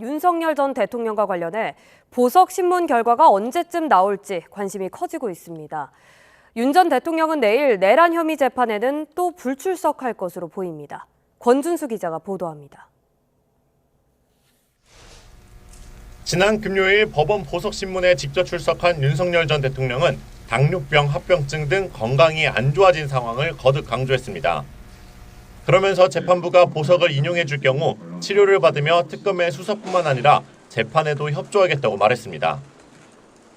윤석열 전 대통령과 관련해 보석 신문 결과가 언제쯤 나올지 관심이 커지고 있습니다. 윤 전 대통령은 내일 내란 혐의 재판에는 또 불출석할 것으로 보입니다. 권준수 기자가 보도합니다. 지난 금요일 법원 보석신문에 직접 출석한 윤석열 전 대통령은 당뇨병, 합병증 등 건강이 안 좋아진 상황을 거듭 강조했습니다. 그러면서 재판부가 보석을 인용해 줄 경우 치료를 받으며 특검의 수사뿐만 아니라 재판에도 협조하겠다고 말했습니다.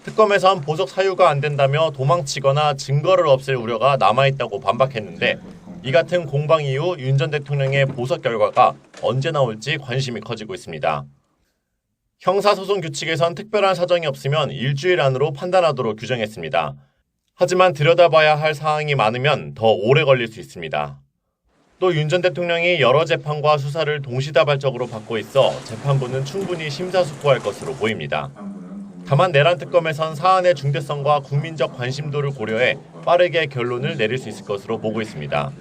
특검에선 보석 사유가 안 된다며 도망치거나 증거를 없앨 우려가 남아있다고 반박했는데 이 같은 공방 이후 윤 전 대통령의 보석 결과가 언제 나올지 관심이 커지고 있습니다. 형사소송 규칙에선 특별한 사정이 없으면 일주일 안으로 판단하도록 규정했습니다. 하지만 들여다봐야 할 사항이 많으면 더 오래 걸릴 수 있습니다. 또 윤 전 대통령이 여러 재판과 수사를 동시다발적으로 받고 있어 재판부는 충분히 심사숙고할 것으로 보입니다. 다만 내란 특검에선 사안의 중대성과 국민적 관심도를 고려해 빠르게 결론을 내릴 수 있을 것으로 보고 있습니다.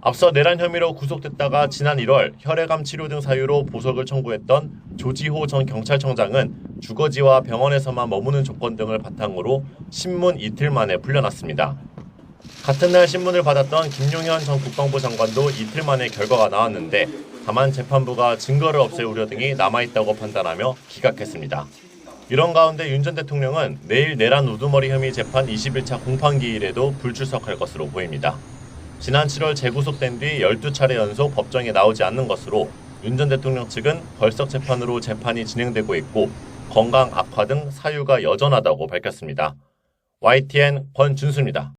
앞서 내란 혐의로 구속됐다가 지난 1월 혈액암 치료 등 사유로 보석을 청구했던 조지호 전 경찰청장은 주거지와 병원에서만 머무는 조건 등을 바탕으로 신문 이틀 만에 풀려났습니다. 같은 날 신문을 받았던 김용현 전 국방부 장관도 이틀 만에 결과가 나왔는데 다만 재판부가 증거를 없앨 우려 등이 남아있다고 판단하며 기각했습니다. 이런 가운데 윤 전 대통령은 내일 내란 우두머리 혐의 재판 21차 공판기일에도 불출석할 것으로 보입니다. 지난 7월 재구속된 뒤 12차례 연속 법정에 나오지 않는 것으로 윤 전 대통령 측은 벌석 재판으로 재판이 진행되고 있고 건강 악화 등 사유가 여전하다고 밝혔습니다. YTN 권준수입니다.